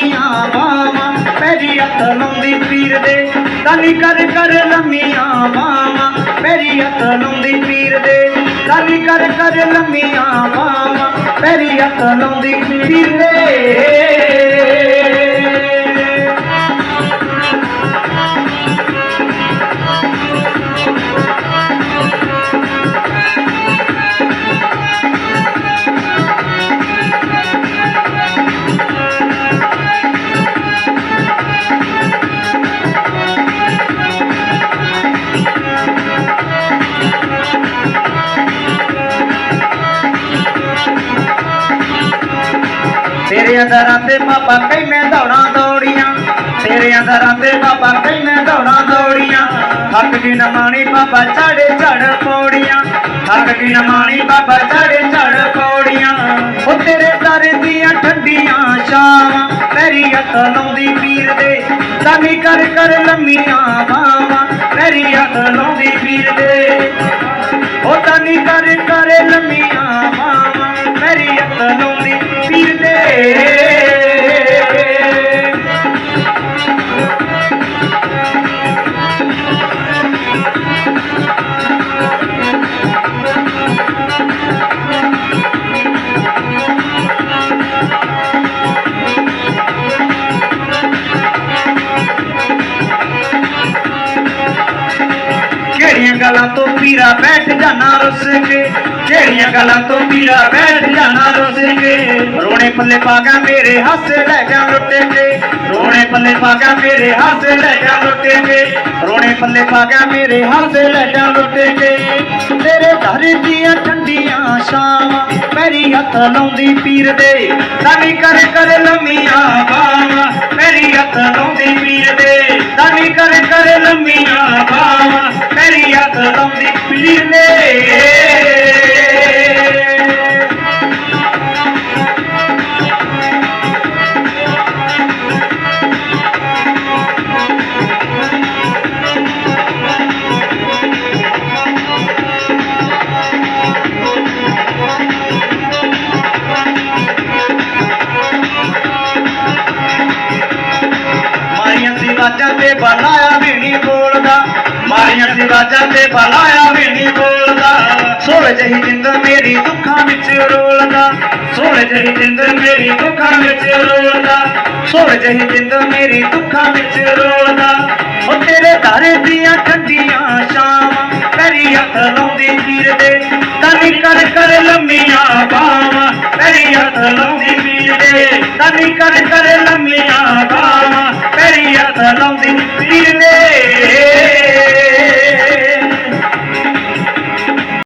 ਤਾਨੀ ਕਰ ਕਰ ਲੰਮੀਆਂ ਬਾਵਾਂ ਪੈਰੀ ਹੱਥ ਲਾਉਂਦੀ ਪੀਰ ਦੇ ਤਾਨੀ ਕਰ ਕਰ ਲੰਮੀਆਂ ਬਾਵਾਂ ਪੈਰੀ ਅੱਤ ਲਾਉਂਦੀ ਪੀਰ ਦੇ ਤਾਨੀ ਕਰ ਕਰ ਲੰਮੀਆਂ ਬਾਵਾਂ ਪੈਰੀ ਅੱਤ ਲਾਉਂਦੀ ਪੀਰ ਦੇ। ਤੇਰੇ ਦਰਾਂ ਤੇ ਬਾਬਾ ਕਈ ਮੈਂ ਦੌੜਾਂ ਦੌੜੀਆਂ। ਤੇਰੇ ਦਰਾਂ ਤੇ ਬਾਬਾ ਕਈ ਮੈਂ ਦੌੜਾਂ ਦੌੜੀਆਂ। ਥੱਕ ਗਈ ਨਾ ਮਾਣੀ ਬਾਬਾ ਚੜੇ ਚੜ ਪੌੜੀਆਂ। ਥੱਕ ਗਈ ਨਾ ਬਾਬਾ ਚੜੇ ਝੜ ਪੌੜੀਆਂ। ਉਹ ਤੇਰੇ ਦਰ ਦੀਆਂ ਠੰਡੀਆਂ ਛਾਵਾਂ, ਪੈਰੀ ਹੱਥ ਲਾਉਂਦੀ ਪੀਰ ਦੇ। ਤਾਨੀ ਕਰ ਕਰ ਲੰਮੀਆਂ ਬਾਵਾਂ ਪੈਰੀ ਹੱਥ ਲਾਉਂਦੀ ਪੀਰ ਦੇ। ਉਹ ਤਾਨੀ ਕਰ ਕਰ ਲੰਮੀਆਂ ਬਾਵਾਂ ਪੈਰੀ ਹੱਥ ਲਾਉਂਦੀ ਪੀਰ ਦੇ ਗਲਾਂ ਤੋਂ ਪੀਰਾ ਬੈਠ ਜਾਣਾ ਰੁੱਸ ਕੇ ਕਿਹੜੀਆਂ ਗੱਲਾਂ ਤੋਂ ਪੀਰਾ ਬੈਠ ਜਾਣਾ ਰੁੱਸ ਕੇ। ਰੋਣੇ ਪੱਲੇ ਪਾਗਾ ਮੇਰੇ ਹੱਸ ਲੈ ਜਾ ਲੁੱਟੇ ਕੇ ਰੋਣੇ ਪੱਲੇ ਪਾਗਾ ਮੇਰੇ ਹੱਸ ਲੈ ਜਾ ਲੁੱਟੇ ਕੇ ਰੋਣੇ ਪੱਲੇ ਪਾਗਾ ਮੇਰੇ ਹੱਸ ਲੈ ਜਾ ਲੁੱਟੇ ਕੇ ਤੇਰੇ ਘਰ ਦੀਆਂ ਠੰਡੀਆਂ ਛਾਵਾਂ, ਪੈਰੀ ਹੱਥ ਲਾਉਂਦੀ ਪੀਰ ਦੇ। ਤਾਨੀ ਕਰ ਕਰ ਲੰਮੀਆਂ ਬਾਵਾਂ ਪੈਰੀ ਹੱਥ ਲਾਉਂਦੀ ਪੀਰ ਦੇ। ਤਾਨੀ ਕਰ ਕਰ ਲੰਮੀਆਂ ਪੈਰੀ ਹੱਥ ਲਾਉਂਦੀ ਪੀਰ ਦੇ ਮਾਰੀਆਂ ਸੀ ਵਾਜਾਂ ਤੇ ਬਲਾਇਆ ਵੀ ਨਹੀਂ ਬੋਲਦਾ ਮਾਰੀਆਂ ਸੀ ਵਾਜਾਂ ਤੇ ਬਲਾਇਆ ਵੀ ਨਹੀਂ ਬੋਲਦਾ। ਸੋਹਣੇ ਜਹੀ ਜਿੰਦ ਮੇਰੀ ਦੁੱਖਾਂ ਵਿੱਚ ਰੋਲਦਾ। ਸੋਹਣੇ ਜਹੀ ਜਿੰਦ ਮੇਰੀ ਦੁੱਖਾਂ ਵਿੱਚ ਰੋਲਦਾ। ਸੋਹਣੇ ਜਹੀ ਜਿੰਦ ਮੇਰੀ ਦੁੱਖਾਂ ਵਿੱਚ ਰੋਲਦਾ। ਉਹ ਤੇਰੇ ਘਰ ਦੀਆਂ ਠੰਡੀਆਂ ਸ਼ਾਮਾਂ ਪੈਰੀ ਹੱਥ ਲਾਉਂਦੀ ਪੀਰ ਦੇ ਤਨੀ ਕਰ ਕਰ ਲੰਮੀਆਂ ਬਾਵਾਂ ਪੈਰੀ ਹੱਥ ਲਾਉਂਦੀ ਪੀਰ ਦੇ ਤਨੀ ਕਰ ਕਰ ਲੰਮੀਆਂ ਬਾਵਾਂ ਪੈਰੀ ਹੱਥ ਲਾਉਂਦੀ ਪੀਰ